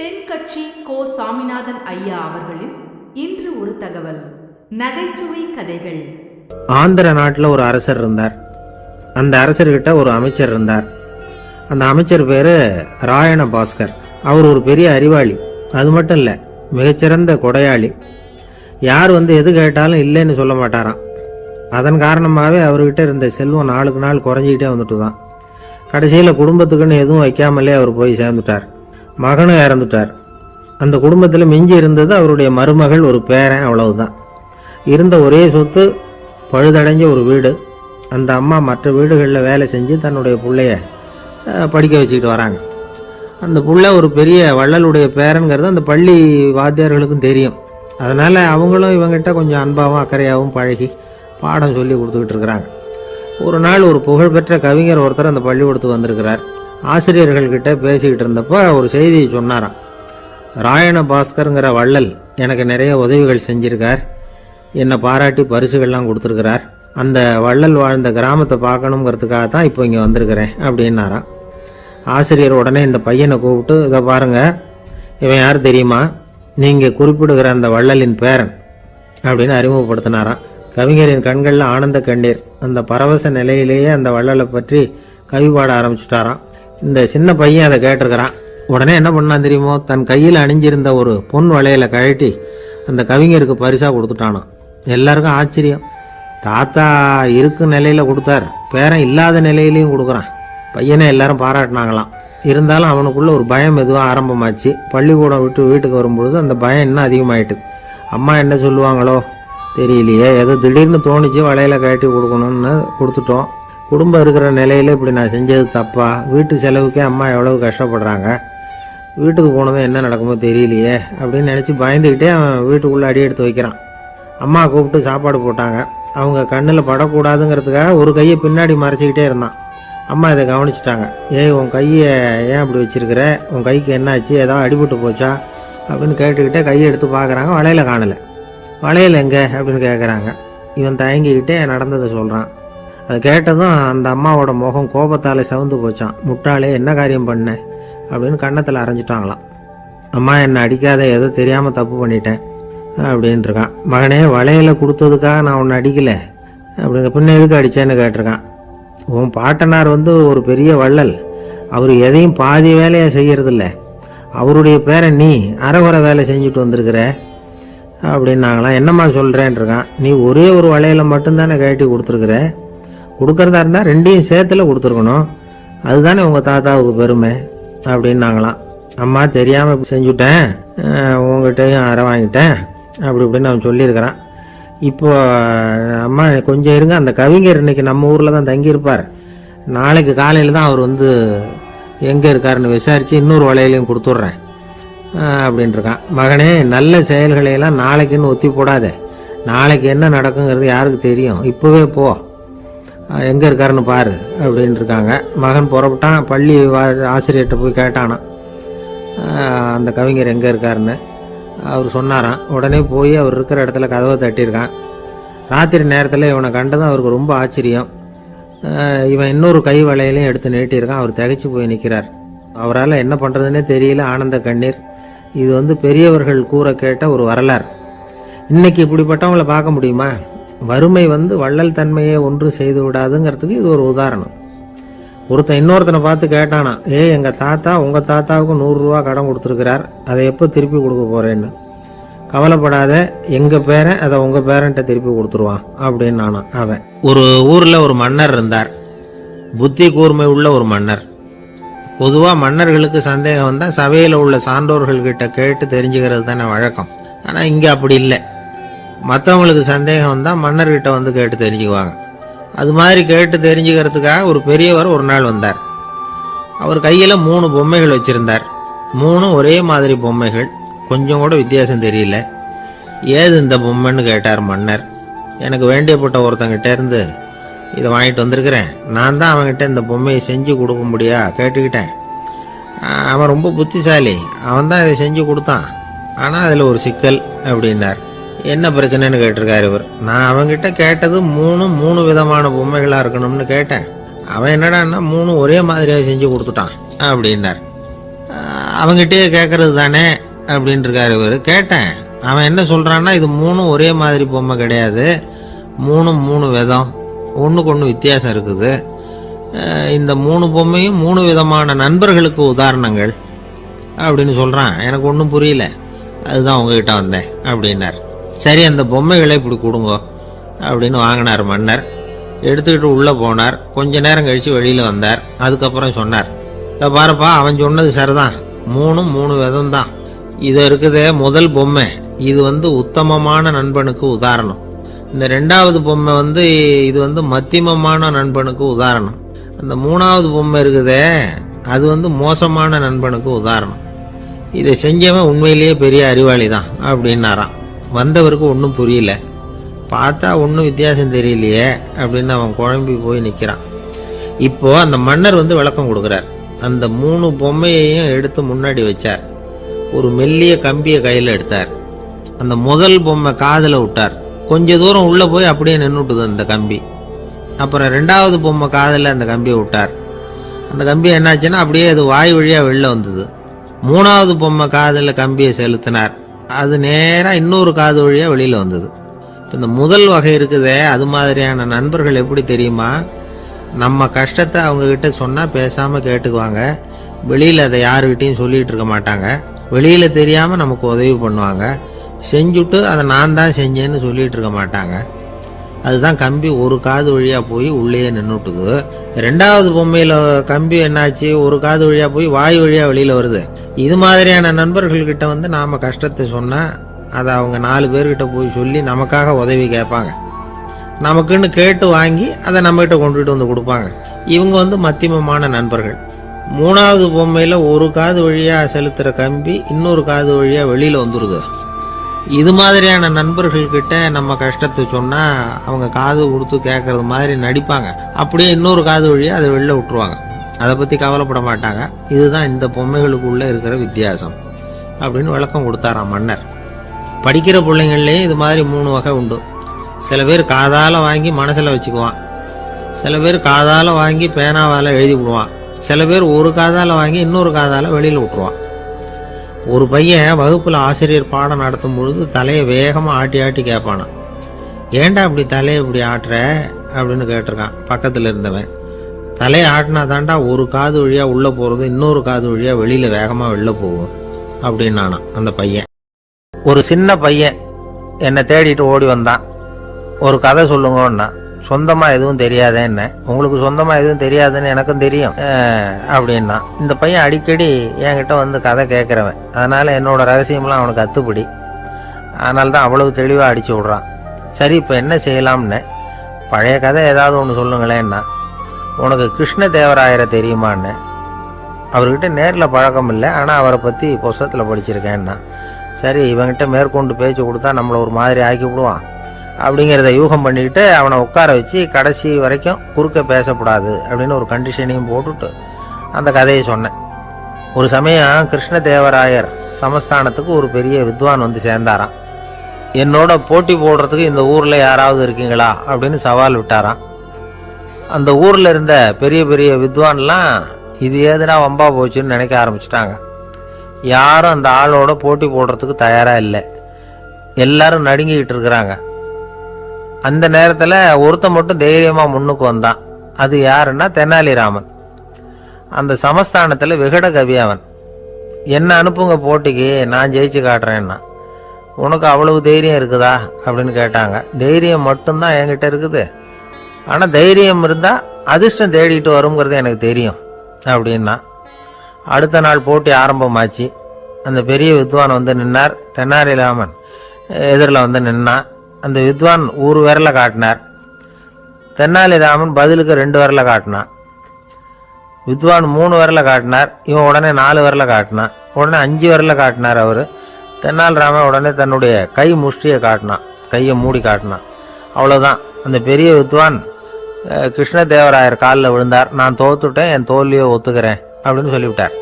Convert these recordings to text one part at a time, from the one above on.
தென்கட்சி கோ சாமிநாதன் ஐயா அவர்களின் இன்று ஒரு தகவல். நகைச்சுவை கதைகள். ஆந்திர நாட்டில் ஒரு அரசர் இருந்தார். அந்த அரசர்கிட்ட ஒரு அமைச்சர் இருந்தார். அந்த அமைச்சர் பேர் ராயண பாஸ்கர். அவர் ஒரு பெரிய அறிவாளி. அது மட்டும் இல்லை மிகச்சிறந்த கொடையாளி. யார் வந்து எது கேட்டாலும் இல்லைன்னு சொல்ல மாட்டாராம். அதன் காரணமாகவே அவர்கிட்ட இருந்த செல்வம் நாளுக்கு நாள் குறைஞ்சிக்கிட்டே வந்துட்டு தான் கடைசியில் குடும்பத்துக்குன்னு எதுவும் வைக்காமலே அவர் போய் சேர்ந்துட்டார். மகனும் இறந்துட்டார். அந்த குடும்பத்தில் மிஞ்சி இருந்தது அவருடைய மருமகள் ஒரு பேரன் அவ்வளவுதான். இருந்த ஒரே சொத்து பழுதடைஞ்ச ஒரு வீடு. அந்த அம்மா மற்ற வீடுகளில் வேலை செஞ்சு தன்னுடைய பிள்ளைய படிக்க வச்சுக்கிட்டு வராங்க. அந்த புள்ள ஒரு பெரிய வள்ளலுடைய பேரன்கிறது அந்த பள்ளி வாத்தியார்களுக்கும் தெரியும். அதனால் அவங்களும் இவங்கிட்ட கொஞ்சம் அன்பாகவும் அக்கறையாகவும் பழகி பாடம் சொல்லி கொடுத்துக்கிட்டு இருக்கிறாங்க. ஒரு நாள் ஒரு புகழ்பெற்ற கவிஞர் ஒருத்தர் அந்த பள்ளிக்கூடத்துக்கு வந்திருக்கிறார். ஆசிரியர்கள்கிட்ட பேசிக்கிட்டு இருந்தப்போ ஒரு செய்தியை சொன்னாராம். ராயண பாஸ்கருங்கிற வள்ளல் எனக்கு நிறைய உதவிகள் செஞ்சிருக்கார். என்னை பாராட்டி பரிசுகள்லாம் கொடுத்துருக்கிறார். அந்த வள்ளல் வாழ்ந்த கிராமத்தை பார்க்கணுங்கிறதுக்காக தான் இப்போ இங்கே வந்திருக்கிறேன் அப்படின்னாராம். ஆசிரியர் உடனே இந்த பையனை கூப்பிட்டு இதை பாருங்கள் இவன் யார் தெரியுமா? நீங்கள் குறிப்பிடுகிற அந்த வள்ளலின் பேரன் அப்படின்னு அறிமுகப்படுத்தினாராம். கவிஞரின் கண்களில் ஆனந்த கண்ணீர். அந்த பரவச நிலையிலேயே அந்த வள்ளலை பற்றி கவி பாட ஆரம்பிச்சுட்டாராம். இந்த சின்ன பையன் அதை கேட்டிருக்கிறான். உடனே என்ன பண்ணான் தெரியுமோ தன் கையில் அணிஞ்சிருந்த ஒரு பொன் வளையலை கழட்டி அந்த கவிஞருக்கு பரிசாக கொடுத்துட்டானான் எல்லாருக்கும் ஆச்சரியம். தாத்தா இருக்கும் நிலையில் கொடுத்தார். பேரன் இல்லாத நிலையிலையும் கொடுக்குறான். பையனை எல்லாரும் பாராட்டினாங்களாம். இருந்தாலும் அவனுக்குள்ள ஒரு பயம் எதுவாக ஆரம்பமாச்சு. பள்ளிக்கூடம் விட்டு வீட்டுக்கு வரும்பொழுது அந்த பயம் இன்னும் அதிகமாயிட்டு அம்மா என்ன சொல்லுவாங்களோ தெரியலையே. ஏதோ திடீர்னு தோணுச்சு வலையில் கட்டி கொடுக்கணும்னு கொடுத்துட்டோம். குடும்பம் இருக்கிற நிலையில் இப்படி நான் செஞ்சது தப்பா? வீட்டு செலவுக்கே அம்மா எவ்வளவு கஷ்டப்படுறாங்க? வீட்டுக்கு போனதும் என்ன நடக்குமோ தெரியலையே அப்படின்னு நினச்சி பயந்துக்கிட்டே அவன் வீட்டுக்குள்ளே அடி எடுத்து வைக்கிறான். அம்மா கூப்பிட்டு சாப்பாடு போட்டாங்க. அவங்க கண்ணில் படக்கூடாதுங்கிறதுக்காக ஒரு கையை பின்னாடி மறைச்சிக்கிட்டே இருந்தான். அம்மா இதை கவனிச்சிட்டாங்க. ஏய் உன் கையை ஏன் அப்படி வச்சிருக்கிற? உன் கைக்கு என்னாச்சு? ஏதாவது அடிபட்டு போச்சா? அப்படின்னு கேட்டுக்கிட்டே கையை எடுத்து பார்க்குறாங்க. வளையல காணலை. வளையல் எங்கே? அப்படின்னு கேட்குறாங்க இவன் தயங்கிக்கிட்டே நடந்ததை சொல்கிறான் அது கேட்டதும் அந்த அம்மாவோட முகம் கோபத்தால் சவுந்து போச்சான் முட்டாளே என்ன காரியம் பண்ண? அப்படின்னு கன்னத்தில் அரைஞ்சிட்டாங்களாம். அம்மா என்னை அடிக்காத ஏதோ தெரியாமல் தப்பு பண்ணிட்டேன் அப்படின்னு இருக்கான் மகனே வளையல கொடுத்ததுக்காக நான் உன்னை அடிக்கலை அப்படிங்க பின்ன எதுக்கு அடிச்சேன்னு கேட்டிருக்கான். உன் பாட்டனார் வந்து ஒரு பெரிய வள்ளல். அவர் எதையும் பாதி வேலையை செய்யறதில்ல. அவருடைய பேரை நீ அரைகுறை வேலை செஞ்சுட்டு வந்திருக்கிற அப்படின்னாங்களாம். என்னம்மா சொல்கிறேன் இருக்கான் நீ ஒரே ஒரு வளையல மட்டும்தானே கட்டி கொடுத்துருக்குற? கொடுக்கறதா இருந்தால் ரெண்டையும் சேர்த்துல கொடுத்துருக்கணும். அதுதானே உங்கள் தாத்தாவுக்கு பெருமை அப்படின்னாங்களாம். அம்மா தெரியாமல் செஞ்சுட்டேன் அஹ் உங்ககிட்டயும் அரை வாங்கிட்டேன் அப்படி இப்படின்னு அவன் சொல்லியிருக்கிறான். இப்போ அம்மா கொஞ்சம் இருங்க அந்த கவிஞர் இன்னைக்கு நம்ம ஊரில் தான் தங்கியிருப்பார். நாளைக்கு காலையில் தான் அவர் வந்து எங்கே இருக்காருன்னு விசாரித்து இன்னொரு வலையிலையும் கொடுத்துட்றேன் அப்படின்ட்டுருக்கான். மகனே நல்ல செயல்களையெல்லாம் நாளைக்குன்னு ஒத்தி போடாத. நாளைக்கு என்ன நடக்குங்கிறது யாருக்கு தெரியும்? இப்போவே போ. எங்கே இருக்காருன்னு பாரு அப்படின்னு இருக்காங்க மகன் புறப்பட்டான் பள்ளி வா ஆசிரியர்கிட்ட போய் கேட்டானா. அந்த கவிஞர் எங்கே இருக்காருன்னு. அவர் சொன்னாராம். உடனே போய் அவர் இருக்கிற இடத்துல கதவை தட்டியிருக்கான். ராத்திரி நேரத்தில் இவனை கண்டதும் அவருக்கு ரொம்ப ஆச்சரியம். இவன் இன்னொரு கை வளையலையும் எடுத்து நீட்டியிருக்கான். அவர் திகைச்சு போய் நிற்கிறார் அவரால் என்ன பண்ணுறதுன்னே தெரியல ஆனந்த கண்ணீர். இது வந்து பெரியவர்கள் கூற கேட்ட ஒரு வரலாறு. இன்னைக்கு இப்படிப்பட்டவங்கள பார்க்க முடியுமா? வறுமை வந்து வள்ளல் தன்மையை ஒன்று செய்து விடாதுங்கிறதுக்கு இது ஒரு உதாரணம். ஒருத்தன் இன்னொருத்தனை பார்த்து கேட்டானா ஏ எங்கள் தாத்தா உங்கள் தாத்தாவுக்கு நூறுரூவா கடன் கொடுத்துருக்கிறார். அதை எப்போ திருப்பி கொடுக்க போகிறேன்னு கவலைப்படாத எங்கள் பேரன் அதை உங்கள் பேரன்ட்ட திருப்பி கொடுத்துருவான் அப்படின்னு நானான் அவன். ஒரு ஊரில் ஒரு மன்னர் இருந்தார். புத்தி கூர்மை உள்ள ஒரு மன்னர். பொதுவாக மன்னர்களுக்கு சந்தேகம் வந்தால் சபையில் உள்ள சான்றோர்கள்கிட்ட கேட்டு தெரிஞ்சுக்கிறது தானே வழக்கம். ஆனால் இங்கே அப்படி இல்லை. மற்றவங்களுக்கு சந்தேகம் வந்தால் மன்னர்கிட்ட வந்து கேட்டு தெரிஞ்சுக்குவாங்க. அது மாதிரி கேட்டு தெரிஞ்சுக்கிறதுக்காக ஒரு பெரியவர் ஒரு நாள் வந்தார். அவர் கையில் மூணு பொம்மைகள் வச்சுருந்தார். மூணும் ஒரே மாதிரி பொம்மைகள். கொஞ்சம் கூட வித்தியாசம் தெரியல. ஏது இந்த பொம்மைன்னு கேட்டார் மன்னர். எனக்கு வேண்டியப்பட்ட ஒருத்தங்கிட்ட இருந்து இதை வாங்கிட்டு வந்திருக்கிறேன். நான் தான் அவன்கிட்ட இந்த பொம்மையை செஞ்சு கொடுக்க முடியா கேட்டுக்கிட்டேன். அவன் ரொம்ப புத்திசாலி. அவன் தான் இதை செஞ்சு கொடுத்தான். ஆனால் அதில் ஒரு சிக்கல் அப்படின்னார். என்ன பிரச்சனைன்னு கேட்டிருக்காரு இவர். நான் அவன்கிட்ட கேட்டது மூணு மூணு விதமான பொம்மைகளாக இருக்கணும்னு கேட்டேன். அவன் என்னடான்னா மூணு ஒரே மாதிரியாக செஞ்சு கொடுத்துட்டான் அப்படின்னார். அவங்ககிட்டயே கேட்கறது தானே அப்படின்ட்டு இருக்காரு இவர். கேட்டேன். அவன் என்ன சொல்கிறான்னா இது மூணும் ஒரே மாதிரி பொம்மை கிடையாது. மூணும் மூணு விதம். ஒன்றுக்கு ஒன்று வித்தியாசம் இருக்குது. இந்த மூணு பொம்மையும் மூணு விதமான நண்பர்களுக்கு உதாரணங்கள் அப்படின்னு சொல்கிறான் எனக்கு ஒன்றும் புரியல. அதுதான் உங்ககிட்ட வந்தேன் அப்படின்னார். சரி அந்த பொம்மைகளை இப்படி கொடுங்க அப்படின்னு வாங்கினார் மன்னர். எடுத்துக்கிட்டு உள்ளே போனார். கொஞ்ச நேரம் கழித்து வெளியில் வந்தார். அதுக்கப்புறம் சொன்னார் இதை பாருப்பா அவன் சொன்னது சரிதான். மூணும் மூணு விதம் தான் இது இருக்குதே முதல் பொம்மை. இது வந்து உத்தமமான நண்பனுக்கு உதாரணம். இந்த ரெண்டாவது பொம்மை வந்து இது வந்து மத்தியமமான நண்பனுக்கு உதாரணம். அந்த மூணாவது பொம்மை இருக்குதே அது வந்து மோசமான நண்பனுக்கு உதாரணம். இதை செஞ்சவன் உண்மையிலேயே பெரிய அறிவாளி தான் அப்படின்னாராம். வந்தவருக்கு ஒன்றும் புரியல. பார்த்தா ஒன்றும் வித்தியாசம் தெரியலையே அப்படின்னு அவன் குழம்பி போய் நிற்கிறான் இப்போது அந்த மன்னர் வந்து விளக்கம் கொடுக்குறார். அந்த மூணு பொம்மையையும் எடுத்து முன்னாடி வச்சார். ஒரு மெல்லிய கம்பியை கையில் எடுத்தார். அந்த முதல் பொம்மை காதில் விட்டார். கொஞ்ச தூரம் உள்ளே போய் அப்படியே நின்றுட்டுது அந்த கம்பி. அப்புறம் ரெண்டாவது பொம்மை காதில் அந்த கம்பியை விட்டார். அந்த கம்பி என்னாச்சுன்னா அப்படியே அது வாய் வழியாக வெளில வந்தது. மூணாவது பொம்மை காதில் கம்பியை செலுத்தினார். அது நேராக இன்னொரு காது வழியாக வெளியில் வந்தது. இப்போ இந்த முதல் வகை இருக்குதே அது மாதிரியான நண்பர்கள் எப்படி தெரியுமா? நம்ம கஷ்டத்தை அவங்கக்கிட்ட சொன்னால் பேசாமல் கேட்டுக்குவாங்க. வெளியில் அதை யாருக்கிட்டையும் சொல்லிகிட்டு இருக்க மாட்டாங்க. வெளியில் தெரியாமல் நமக்கு உதவி பண்ணுவாங்க. செஞ்சுட்டு அதை நான் தான் செஞ்சேன்னு சொல்லிகிட்டு இருக்க மாட்டாங்க. அதுதான் கம்பி ஒரு காது வழியாக போய் உள்ளேயே நின்றுட்டுது ரெண்டாவது பொம்மையில் கம்பி என்னாச்சு? ஒரு காது வழியாக போய் வாய் வழியாக வெளியில் வருது. இது மாதிரியான நண்பர்கள்கிட்ட வந்து நாம் கஷ்டத்தை சொன்னால் அதை அவங்க நாலு பேர்கிட்ட போய் சொல்லி நமக்காக உதவி கேட்பாங்க. நமக்குன்னு கேட்டு வாங்கி அதை நம்மகிட்ட கொண்டுகிட்டு வந்து கொடுப்பாங்க. இவங்க வந்து மத்தியமமான நண்பர்கள். மூணாவது பொம்மையில் ஒரு காது வழியாக செலுத்துகிற கம்பி இன்னொரு காது வழியாக வெளியில் வந்துடுது இது மாதிரியான நண்பர்கள்கிட்ட நம்ம கஷ்டத்தை சொன்னால் அவங்க காது கொடுத்து கேட்கறது மாதிரி நடிப்பாங்க. அப்படியே இன்னொரு காது வழியாக அதை வெளில விட்டுருவாங்க. அதை பற்றி கவலைப்பட மாட்டாங்க. இதுதான் இந்த பொம்மைகளுக்குள்ளே இருக்கிற வித்தியாசம். அப்படின்னு விளக்கம் கொடுத்தாராம் மன்னர். படிக்கிற பிள்ளைங்கள்லேயும் இது மாதிரி மூணு வகை உண்டு. சில பேர் காதால் வாங்கி மனசில் வச்சுக்குவான். சில பேர் காதால் வாங்கி பேனாவால் எழுதி விடுவான். சில பேர் ஒரு காதால் வாங்கி இன்னொரு காதால் வெளியில் விட்டுருவான். ஒரு பையன் வகுப்பில் ஆசிரியர் பாடம் நடத்தும் பொழுது தலையை வேகமாக ஆட்டி ஆட்டி கேட்பானான் ஏண்டா இப்படி தலையை இப்படி ஆட்டுற? அப்படின்னு கேட்டிருக்கான். பக்கத்தில் இருந்தவன். தலையை ஆட்டினா தாண்டா ஒரு காது வழியாக உள்ளே போகிறது இன்னொரு காது வழியாக வெளியில் வேகமாக வெளில போகும் அப்படின்னானான் அந்த பையன். ஒரு சின்ன பையன் என்னை தேடிட்டு ஓடி வந்தான். ஒரு கதை சொல்லுங்கன்னா சொந்தமாக எதுவும் தெரியாதேன்னு. உங்களுக்கு சொந்தமாக எதுவும் தெரியாதுன்னு எனக்கும் தெரியும். அப்படின்னா. இந்த பையன் அடிக்கடி என்கிட்ட வந்து கதை கேட்குறவன் அதனால் என்னோட ரகசியம்லாம் அவனுக்கு அத்துப்படி. அதனால தான் அவ்வளவு தெளிவாக அடிச்சு விட்றான். சரி இப்போ என்ன செய்யலாம்னு? பழைய கதை ஏதாவது ஒன்று சொல்லுங்களேன்னா. உனக்கு கிருஷ்ண தேவராயரை தெரியுமான்னு. அவர்கிட்ட நேரில் பழக்கம் இல்லை. ஆனால் அவரை பற்றி புஸ்தகத்தில் படிச்சிருக்கேன்னா. சரி இவன்கிட்ட மேற்கொண்டு பேச்சு கொடுத்தா நம்மளை ஒரு மாதிரி ஆக்கி விடுவான். அப்படிங்கிறத யூகம் பண்ணிக்கிட்டு அவனை உட்கார வச்சு கடைசி வரைக்கும் குறுக்க பேசக்கூடாது அப்படின்னு ஒரு கண்டிஷனையும் போட்டுட்டு அந்த கதையை சொன்னேன். ஒரு சமயம் கிருஷ்ணதேவராயர் சமஸ்தானத்துக்கு ஒரு பெரிய வித்வான் வந்து சேர்ந்தாராம். என்னோட போட்டி போடுறதுக்கு இந்த ஊரில் யாராவது இருக்கீங்களா அப்படின்னு சவால் விட்டாராம். அந்த ஊரில் இருந்த பெரிய பெரிய வித்வான்லாம் இது ஏதுனா வம்பா போச்சுன்னு நினைக்க ஆரம்பிச்சிட்டாங்க. யாரும் அந்த ஆளோட போட்டி போடுறதுக்கு தயாராக இல்லை. எல்லாரும் நடுங்கிக்கிட்டு இருக்கிறாங்க. அந்த நேரத்தில் ஒருத்தன் மட்டும் தைரியமாக முன்னுக்கு வந்தான். அது யாருன்னா தெனாலிராமன். அந்த சமஸ்தானத்தில் விகட கவி அவன். என்ன அனுப்புங்க போட்டிக்கு நான் ஜெயிச்சு காட்டுறேன்னா. உனக்கு அவ்வளவு தைரியம் இருக்குதா? அப்படின்னு கேட்டாங்க. தைரியம் மட்டும்தான் என்கிட்ட இருக்குது. ஆனால் தைரியம் இருந்தால் அதிர்ஷ்டம் தேடிட்டு வருங்கிறது எனக்கு தெரியும் அப்படின்னா. அடுத்த நாள் போட்டி ஆரம்பமாச்சு. அந்த பெரிய வித்வான் வந்து நின்னார். தென்னாலிராமன் எதிரில் வந்து நின்னான். அந்த வித்வான் ஒரு விரலை காட்டினார். தென்னாலிராமன் பதிலுக்கு ரெண்டு விரலை காட்டினான். வித்வான் மூணு விரலை காட்டினார். இவன் உடனே நாலு விரலை காட்டினான். உடனே அஞ்சு விரலை காட்டினார் அவர். தென்னாலிராமன் உடனே தன்னுடைய கை முஷ்டியை காட்டினான். கையை மூடி காட்டினான். அவ்வளோதான் அந்த பெரிய வித்வான் கிருஷ்ணதேவராயர் காலில் விழுந்தார். நான் தோத்துட்டேன் என் தோல்வியை ஒத்துக்கிறேன் அப்படின்னு சொல்லிவிட்டார்.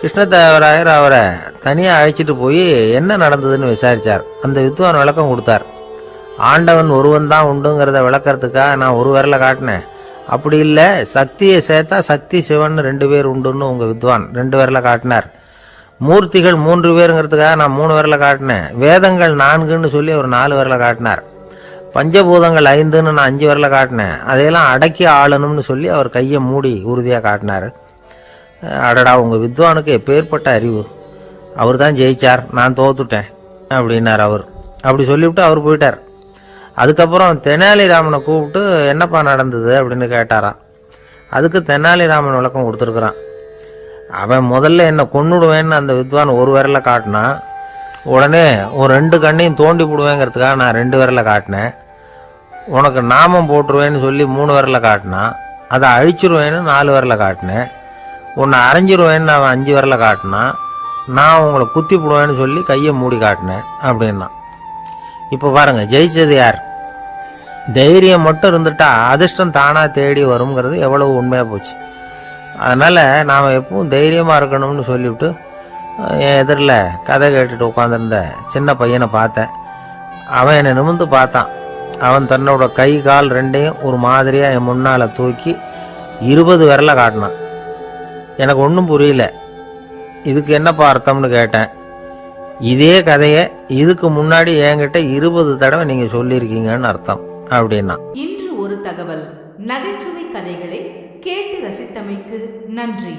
கிருஷ்ணதேவராயர் அவரை தனியாக அழைச்சிட்டு போய் என்ன நடந்ததுன்னு விசாரித்தார் அந்த வித்வான் விளக்கம் கொடுத்தார். ஆண்டவன் ஒருவன் தான் உண்டுங்கிறத விளக்கிறதுக்காக நான் ஒரு விரலை காட்டினேன். அப்படி இல்லை சக்தியை சேர்த்தா சக்தி சிவன் ரெண்டு பேர் உண்டுன்னு உங்கள் வித்வான் ரெண்டு விரலை காட்டினார். மூர்த்திகள் மூன்று பேருங்கிறதுக்காக நான் மூணு விரலை காட்டினேன். வேதங்கள் நான்குன்னு சொல்லி ஒரு நாலு விரலை காட்டினார். பஞ்சபூதங்கள் ஐந்துன்னு நான் அஞ்சு விரலை காட்டினேன். அதையெல்லாம் அடக்கி ஆளணும்னு சொல்லி அவர் கையை மூடி உறுதியாக காட்டினார். அடடா உங்கள் வித்வானுக்கு எப்பேற்பட்ட அறிவு. அவர் தான் ஜெயிச்சார் நான் தோத்துட்டேன் அப்படின்னார் அவர். அப்படி சொல்லிவிட்டு அவர் போயிட்டார். அதுக்கப்புறம் தெனாலிராமனை கூப்பிட்டு என்னப்பா நடந்தது? அப்படின்னு கேட்டாராம். அதுக்கு தெனாலிராமன் விளக்கம் கொடுத்துருக்குறான். அவன் முதல்ல என்னை கொன்னுடுவேன்னு அந்த வித்வான் ஒரு விரலை காட்டினான் உடனே ஒரு ரெண்டு கண்ணையும் தோண்டி போடுவேங்கிறதுக்காக நான் ரெண்டு விரலை காட்டினேன். உனக்கு நாமம் போட்டுருவேன்னு சொல்லி மூணு விரலை காட்டினான் அதை அழிச்சிருவேன்னு நாலு விரலை காட்டினேன். உன்னை அரைஞ்சிருவேன்னு அவன் அஞ்சு விரலை காட்டினான் நான் உங்களை குத்தி போடுவேன்னு சொல்லி கையை மூடி காட்டினேன் அப்படின்னா. இப்போ பாருங்கள் ஜெயிச்சது யார்? தைரியம் மட்டும் இருந்துட்டா அதிர்ஷ்டம் தானாக தேடி வருங்கிறது எவ்வளவு உண்மையாக போச்சு. அதனால் நாம் எப்பவும் தைரியமாக இருக்கணும்னு சொல்லிவிட்டு என் எதிரில் கதை கேட்டுட்டு உட்காந்துருந்த சின்ன பையனை பார்த்தேன். அவன் என்னை நிமிர்ந்து பார்த்தான். அவன் தன்னோட கை கால் ரெண்டையும் ஒரு மாதிரியாக என் முன்னால் தூக்கி இருபது விரலை காட்டினான். எனக்கு ஒன்றும் புரியல. இதுக்கு என்னப்பா அர்த்தம்னு கேட்டேன். இதே கதையை இதுக்கு முன்னாடி என்கிட்ட இருபது தடவை நீங்கள் சொல்லியிருக்கீங்கன்னு அர்த்தம் அப்படின்னா. இன்று ஒரு தகவல். நகைச்சுவை கதைகளை கேட்டு ரசித்தமைக்கு நன்றி.